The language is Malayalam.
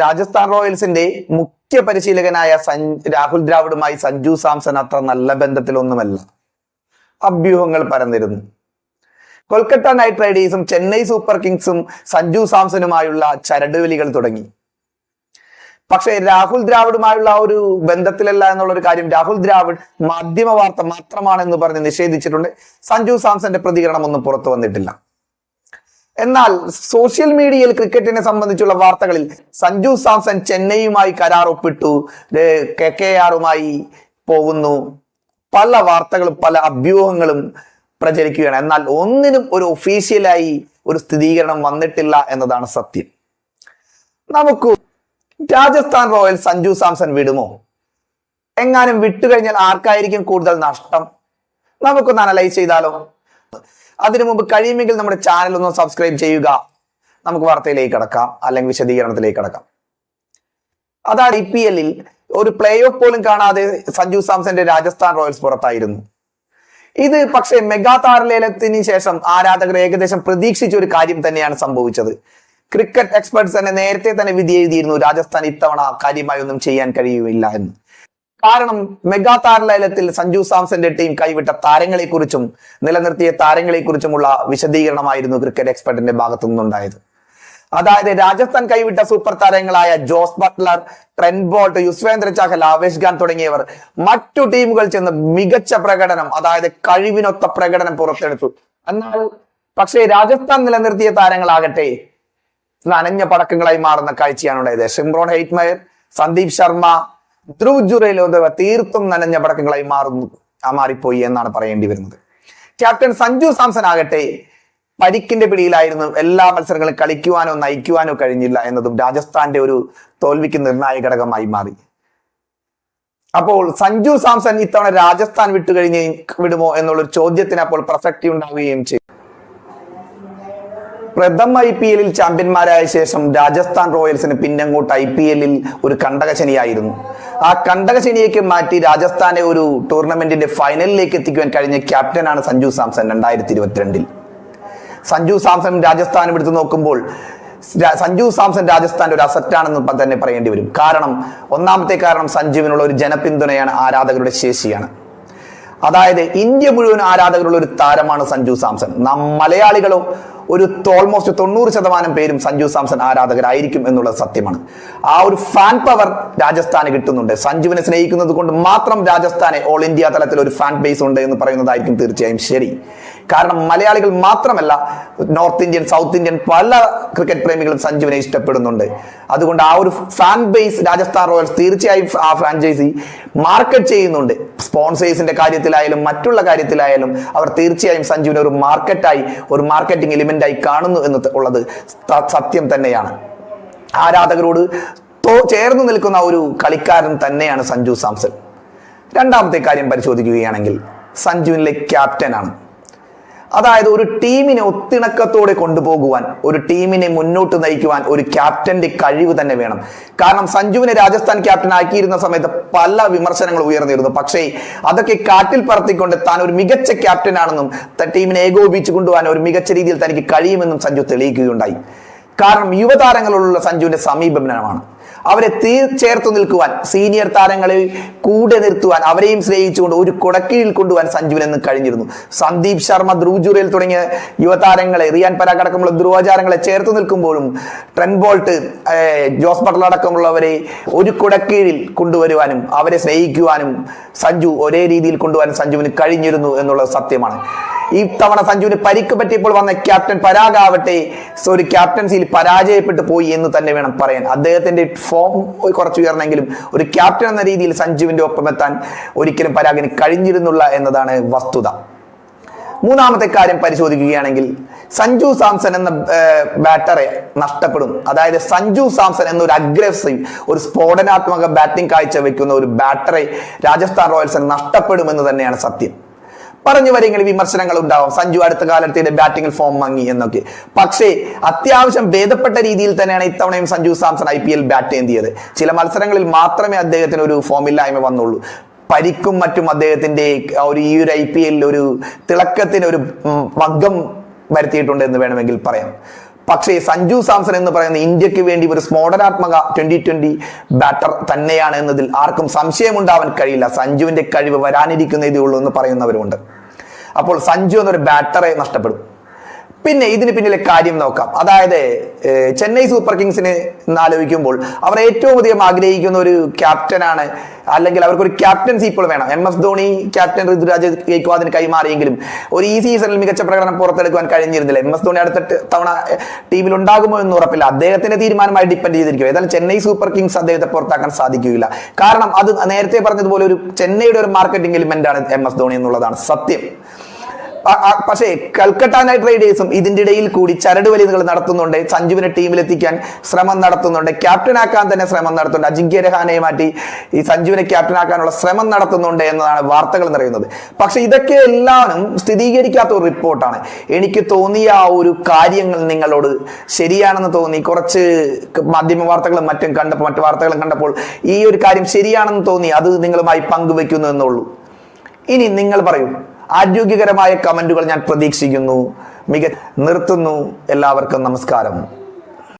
രാജസ്ഥാൻ റോയൽസിന്റെ മുഖ്യ പരിശീലകനായ രാഹുൽ ദ്രാവിഡുമായി സഞ്ജു സാംസൺ അത്ര നല്ല ബന്ധത്തിലൊന്നുമല്ല. അഭ്യൂഹങ്ങൾ പരന്നിരുന്നു. കൊൽക്കത്ത നൈറ്റ് റൈഡേഴ്സും ചെന്നൈ സൂപ്പർ കിങ്സും സഞ്ജു സാംസണുമായുള്ള ചരടുവലികൾ തുടങ്ങി. പക്ഷേ രാഹുൽ ദ്രാവിഡുമായുള്ള ആ ഒരു ബന്ധത്തിലല്ല എന്നുള്ള ഒരു കാര്യം രാഹുൽ ദ്രാവിഡ് മാധ്യമ വാർത്ത മാത്രമാണെന്ന് പറഞ്ഞ് നിഷേധിച്ചിട്ടുണ്ട്. സഞ്ജു സാംസന്റെ പ്രതികരണം ഒന്നും പുറത്തു വന്നിട്ടില്ല. എന്നാൽ സോഷ്യൽ മീഡിയയിൽ ക്രിക്കറ്റിനെ സംബന്ധിച്ചുള്ള വാർത്തകളിൽ സഞ്ജു സാംസൺ ചെന്നൈയുമായി കരാർ ഒപ്പിട്ടു. കെ കെ ആറുമായി പോകുന്നു. പല വാർത്തകളും പല അഭ്യൂഹങ്ങളും പ്രചരിക്കുകയാണ്. എന്നാൽ ഒന്നിനും ഒരു ഒഫീഷ്യലായി ഒരു സ്ഥിരീകരണം വന്നിട്ടില്ല എന്നതാണ് സത്യം. നമുക്ക് രാജസ്ഥാൻ റോയൽ സഞ്ജു സാംസൺ വിടുമോ? എങ്ങാനും വിട്ടുകഴിഞ്ഞാൽ ആർക്കായിരിക്കും കൂടുതൽ നഷ്ടം? നമുക്കൊന്ന് അനലൈസ് ചെയ്താലോ? അതിനു മുമ്പ് കഴിയുമെങ്കിൽ നമ്മുടെ ചാനൽ ഒന്ന് സബ്സ്ക്രൈബ് ചെയ്യുക. നമുക്ക് വാർത്തയിലേക്ക് കടക്കാം അല്ലെങ്കിൽ വിശദീകരണത്തിലേക്ക് കടക്കാം. അതാണ് ഐ പി എല്ലിൽ ഒരു പ്ലേ ഓഫ് പോലും കാണാതെ സഞ്ജു സാംസന്റെ രാജസ്ഥാൻ റോയൽസ് പുറത്തായിരുന്നു. ഇത് പക്ഷേ മെഗാ താരലേലത്തിന് ശേഷം ആരാധകർ ഏകദേശം പ്രതീക്ഷിച്ച ഒരു കാര്യം തന്നെയാണ് സംഭവിച്ചത്. ക്രിക്കറ്റ് എക്സ്പെർട്സ് തന്നെ നേരത്തെ തന്നെ വിധി എഴുതിയിരുന്നു രാജസ്ഥാൻ ഇത്തവണ കാര്യമായി ഒന്നും ചെയ്യാൻ കഴിയുമില്ല എന്ന്. കാരണം മെഗാ താരലയലത്തിൽ സഞ്ജു സാംസന്റെ ടീം കൈവിട്ട താരങ്ങളെക്കുറിച്ചും നിലനിർത്തിയ താരങ്ങളെക്കുറിച്ചുമുള്ള വിശദീകരണമായിരുന്നു ക്രിക്കറ്റ് എക്സ്പെർട്ടിന്റെ ഭാഗത്തു നിന്നുണ്ടായത്. അതായത് രാജസ്ഥാൻ കൈവിട്ട സൂപ്പർ താരങ്ങളായ Jos Buttler Trent Boult Yuzvendra Chahal Avesh Khan തുടങ്ങിയവർ മറ്റു ടീമുകൾ ചെന്ന് മികച്ച പ്രകടനം അതായത് കഴിവിനൊത്ത പ്രകടനം പുറത്തെടുത്തു. എന്നാൽ പക്ഷേ രാജസ്ഥാൻ നിലനിർത്തിയ താരങ്ങളാകട്ടെ നനഞ്ഞ പടക്കങ്ങളായി മാറുന്ന കാഴ്ചയാണ് ഉണ്ടായത്. ഷിംറോൺ ഹെയ്റ്റ്മയർ സന്ദീപ് ശർമ്മ ധ്രുവ് തീർത്തും നനഞ്ഞ പടക്കങ്ങളായി മാറുന്നു. ആ മാറിപ്പോയി എന്നാണ് പറയേണ്ടി വരുന്നത്. ക്യാപ്റ്റൻ സഞ്ജു സാംസൺ ആകട്ടെ പരിക്കിന്റെ പിടിയിലായിരുന്നു എല്ലാ മത്സരങ്ങളും കളിക്കുവാനോ നയിക്കുവാനോ കഴിഞ്ഞില്ല എന്നതും രാജസ്ഥാന്റെ ഒരു തോൽവിക്ക് നിർണായക ഘടകമായി മാറി. അപ്പോൾ സഞ്ജു സാംസൺ ഇത്തവണ രാജസ്ഥാൻ വിട്ടുകഴിഞ്ഞ് വിടുമോ എന്നുള്ളൊരു ചോദ്യത്തിന് അപ്പോൾ പ്രസക്തി ഉണ്ടാവുകയും ചെയ്തു. പ്രഥം ഐ പി എല്ലിൽ ചാമ്പ്യന്മാരായ ശേഷം രാജസ്ഥാൻ റോയൽസിന് പിന്നങ്ങോട്ട് ഐ പി എല്ലിൽ ഒരു കണ്ടകശനിയായിരുന്നു. ആ കണ്ടകശനിയേക്ക് മാറ്റി രാജസ്ഥാനെ ഒരു ടൂർണമെന്റിന്റെ ഫൈനലിലേക്ക് എത്തിക്കുവാൻ കഴിഞ്ഞ ക്യാപ്റ്റനാണ് സഞ്ജു സാംസൺ രണ്ടായിരത്തി ഇരുപത്തിരണ്ടിൽ സഞ്ജു സാംസൺ രാജസ്ഥാനും എടുത്തു നോക്കുമ്പോൾ സഞ്ജു സാംസൺ രാജസ്ഥാന്റെ ഒരു അസറ്റാണെന്ന് തന്നെ പറയേണ്ടി വരും. കാരണം ഒന്നാമത്തെ കാരണം സഞ്ജുവിനുള്ള ഒരു ജനപിന്തുണയാണ് ആരാധകരുടെ ശേഷിയാണ്. അതായത് ഇന്ത്യ മുഴുവൻ ആരാധകരുള്ള ഒരു താരമാണ് സഞ്ജു സാംസൺ. നാം മലയാളികളോ ഒരു ഓൾമോസ്റ്റ് തൊണ്ണൂറ് ശതമാനം പേരും സഞ്ജു സാംസൺ ആരാധകരായിരിക്കും എന്നുള്ള സത്യമാണ്. ആ ഒരു ഫാൻ പവർ രാജസ്ഥാന് കിട്ടുന്നുണ്ട്. സഞ്ജുവിനെ സ്നേഹിക്കുന്നത് കൊണ്ട് മാത്രം രാജസ്ഥാനെ ഓൾ ഇന്ത്യ തലത്തിൽ ഒരു ഫാൻ ബേസ് ഉണ്ട് എന്ന് പറയുന്നതായിരിക്കും തീർച്ചയായും ശരി. കാരണം മലയാളികൾ മാത്രമല്ല നോർത്ത് ഇന്ത്യൻ സൗത്ത് ഇന്ത്യൻ പല ക്രിക്കറ്റ് പ്രേമികളും സഞ്ജുവിനെ ഇഷ്ടപ്പെടുന്നുണ്ട്. അതുകൊണ്ട് ആ ഒരു ഫാൻ ബേസ് രാജസ്ഥാൻ റോയൽസ് തീർച്ചയായും ആ ഫ്രാഞ്ചൈസി മാർക്കറ്റ് ചെയ്യുന്നുണ്ട്. സ്പോൺസേഴ്സിന്റെ കാര്യത്തിലായാലും മറ്റുള്ള കാര്യത്തിലായാലും അവർ തീർച്ചയായും സഞ്ജുവിനെ ഒരു മാർക്കറ്റായി ഒരു മാർക്കറ്റിംഗ് എലിമെന്റ് ആയി കാണുന്നു എന്ന് ഉള്ളത് സത്യം തന്നെയാണ്. ആരാധകരോട് ചേർന്ന് നിൽക്കുന്ന ഒരു കളിക്കാരൻ തന്നെയാണ് സഞ്ജു സാംസൺ. രണ്ടാമത്തെ കാര്യം പരിശോധിക്കുകയാണെങ്കിൽ സഞ്ജുവിനിലെ ക്യാപ്റ്റനാണ് അതായത് ഒരു ടീമിനെ ഒത്തിണക്കത്തോടെ കൊണ്ടുപോകുവാൻ ഒരു ടീമിനെ മുന്നോട്ട് നയിക്കുവാൻ ഒരു ക്യാപ്റ്റന്റെ കഴിവ് തന്നെ വേണം. കാരണം സഞ്ജുവിനെ രാജസ്ഥാൻ ക്യാപ്റ്റൻ ആക്കിയിരുന്ന സമയത്ത് പല വിമർശനങ്ങൾ ഉയർന്നിരുന്നു. പക്ഷേ അതൊക്കെ കാറ്റിൽ പറത്തിക്കൊണ്ട് താൻ ഒരു മികച്ച ക്യാപ്റ്റനാണെന്നും ടീമിനെ ഏകോപിപ്പിച്ചു കൊണ്ടുപോകാൻ ഒരു മികച്ച രീതിയിൽ തനിക്ക് കഴിയുമെന്നും സഞ്ജു തെളിയിക്കുകയുണ്ടായി. കാരണം യുവതാരങ്ങളോടുള്ള സഞ്ജുവിന്റെ സമീപനമാണ്. അവരെ ചേർത്ത് നിൽക്കുവാൻ സീനിയർ താരങ്ങളിൽ കൂടെ നിർത്തുവാൻ അവരെയും സ്നേഹിച്ചുകൊണ്ട് ഒരു കുടക്കീഴിൽ കൊണ്ടുവാൻ സഞ്ജുവിനെന്ന് കഴിഞ്ഞിരുന്നു. സന്ദീപ് ശർമ്മ ധ്രുവ് തുടങ്ങിയ യുവതാരങ്ങളെ റിയാൻ പരാഗ് അടക്കമുള്ള ധ്രുവചാരങ്ങളെ ചേർത്ത് നിൽക്കുമ്പോഴും ട്രെൻ ബോൾട്ട് ജോസ് ബട്ട്ലർ അടക്കമുള്ളവരെ ഒരു കുടക്കീഴിൽ കൊണ്ടുവരുവാനും അവരെ സ്നേഹിക്കുവാനും സഞ്ജു ഒരേ രീതിയിൽ കൊണ്ടുവരാൻ സഞ്ജുവിന് കഴിഞ്ഞിരുന്നു എന്നുള്ളത് സത്യമാണ്. ഈ തവണ സഞ്ജുവിന് പരിക്ക് പറ്റിയപ്പോൾ വന്ന ക്യാപ്റ്റൻ പരാഗ് ആവട്ടെ സോ ഒരു ക്യാപ്റ്റൻസിയിൽ പരാജയപ്പെട്ടു പോയി എന്ന് തന്നെ വേണം പറയാൻ. അദ്ദേഹത്തിന്റെ ഫോം കുറച്ച് ഉയർന്നെങ്കിലും ഒരു ക്യാപ്റ്റൻ എന്ന രീതിയിൽ സഞ്ജുവിന്റെ ഒപ്പം എത്താൻ ഒരിക്കലും പരാഗിന് കഴിഞ്ഞിരുന്നില്ല എന്നതാണ് വസ്തുത. മൂന്നാമത്തെ കാര്യം പരിശോധിക്കുകയാണെങ്കിൽ സഞ്ജു സാംസൺ എന്ന ബാറ്ററെ നഷ്ടപ്പെടും. അതായത് സഞ്ജു സാംസൺ എന്നൊരു അഗ്രസീവ് ഒരു സ്ഫോടനാത്മക ബാറ്റിംഗ് കാഴ്ച വെക്കുന്ന ഒരു ബാറ്ററെ രാജസ്ഥാൻ റോയൽസിന് നഷ്ടപ്പെടുമെന്ന് തന്നെയാണ് സത്യം. പറഞ്ഞു വരെങ്കിൽ വിമർശനങ്ങൾ ഉണ്ടാവും. സഞ്ജു അടുത്ത കാലത്തെ ബാറ്റിംഗിൽ ഫോം മങ്ങി എന്നൊക്കെ. പക്ഷേ അത്യാവശ്യം ഭേദപ്പെട്ട രീതിയിൽ തന്നെയാണ് ഇത്തവണയും Sanju Samson I P L bat ചെയ്തത് ചില മത്സരങ്ങളിൽ മാത്രമേ അദ്ദേഹത്തിന് ഒരു ഫോമില്ലായ്മ വന്നുള്ളൂ. പരിക്കും മറ്റും അദ്ദേഹത്തിന്റെ ഒരു ഈ ഒരു ഐ പി എല്ലിൽ ഒരു തിളക്കത്തിന് ഒരു പങ്കം വരുത്തിയിട്ടുണ്ട് എന്ന് വേണമെങ്കിൽ പറയാം. പക്ഷേ സഞ്ജു സാംസൺ എന്ന് പറയുന്ന ഇന്ത്യയ്ക്ക് വേണ്ടി ഒരു സ്ഫോടനാത്മക ട്വന്റി ട്വന്റി ബാറ്റർ തന്നെയാണ് എന്നതിൽ ആർക്കും സംശയമുണ്ടാവാൻ കഴിയില്ല. സഞ്ജുവിന്റെ കഴിവ് വരാനിരിക്കുന്നതേ ഉള്ളൂ എന്ന് പറയുന്നവരുമുണ്ട്. അപ്പോൾ സഞ്ജു എന്നൊരു ബാറ്ററെ നഷ്ടപ്പെടും. പിന്നെ ഇതിന് പിന്നിലെ കാര്യം നോക്കാം. അതായത് ചെന്നൈ സൂപ്പർ കിങ്സിന് ആലോചിക്കുമ്പോൾ അവർ ഏറ്റവും അധികം ആഗ്രഹിക്കുന്ന ഒരു ക്യാപ്റ്റനാണ് അല്ലെങ്കിൽ അവർക്ക് ഒരു ക്യാപ്റ്റൻസി ഇപ്പോൾ വേണം. M S Dhoni captain Rituraj ഗെയ്ക്വാദിന് കൈമാറിയെങ്കിലും ഒരു ഈ സീസണിൽ മികച്ച പ്രകടനം പുറത്തെടുക്കുവാൻ കഴിഞ്ഞിരുന്നില്ല. എം എസ് ധോണി അടുത്ത തവണ ടീമിൽ ഉണ്ടാകുമോ എന്ന് ഉറപ്പില്ല. അദ്ദേഹത്തിന്റെ തീരുമാനമായി ഡിപ്പെൻഡ് ചെയ്തിരിക്കും. ഏതായാലും ചെന്നൈ സൂപ്പർ കിങ്സ് അദ്ദേഹത്തെ പുറത്താക്കാൻ സാധിക്കുകയില്ല. കാരണം അത് നേരത്തെ പറഞ്ഞതുപോലെ ഒരു ചെന്നൈയുടെ ഒരു മാർക്കറ്റിംഗ് എലിമെന്റ് ആണ് എം എസ് ധോണി എന്നുള്ളതാണ് സത്യം. പക്ഷേ കൽക്കട്ട നൈറ്റ് റൈഡേഴ്സും ഇതിന്റെ ഇടയിൽ കൂടി ചരട് വലികൾ നടത്തുന്നുണ്ട്. സഞ്ജുവിനെ ടീമിലെത്തിക്കാൻ ശ്രമം നടത്തുന്നുണ്ട്. ക്യാപ്റ്റനാക്കാൻ തന്നെ ശ്രമം നടത്തുന്നുണ്ട്. അജിങ്ക്യ രഹാനെ മാറ്റി ഈ സഞ്ജുവിനെ ക്യാപ്റ്റനാക്കാനുള്ള ശ്രമം നടത്തുന്നുണ്ട് എന്നതാണ് വാർത്തകൾ നിറയുന്നത്. പക്ഷെ ഇതൊക്കെ എല്ലാം സ്ഥിരീകരിക്കാത്ത ഒരു റിപ്പോർട്ടാണ്. എനിക്ക് തോന്നിയ ആ ഒരു കാര്യങ്ങൾ നിങ്ങളോട് ശരിയാണെന്ന് തോന്നി. കുറച്ച് മാധ്യമ വാർത്തകളും മറ്റും കണ്ടപ്പോൾ മറ്റു വാർത്തകളും കണ്ടപ്പോൾ ഈ ഒരു കാര്യം ശരിയാണെന്ന് തോന്നി. അത് നിങ്ങളുമായി പങ്കുവെക്കുന്നു എന്നുള്ളൂ. ഇനി നിങ്ങൾ പറയൂ. ആരോഗ്യകരമായ കമന്റുകൾ ഞാൻ പ്രതീക്ഷിക്കുന്നു. മിക നിർത്തുന്നു. എല്ലാവർക്കും നമസ്കാരം.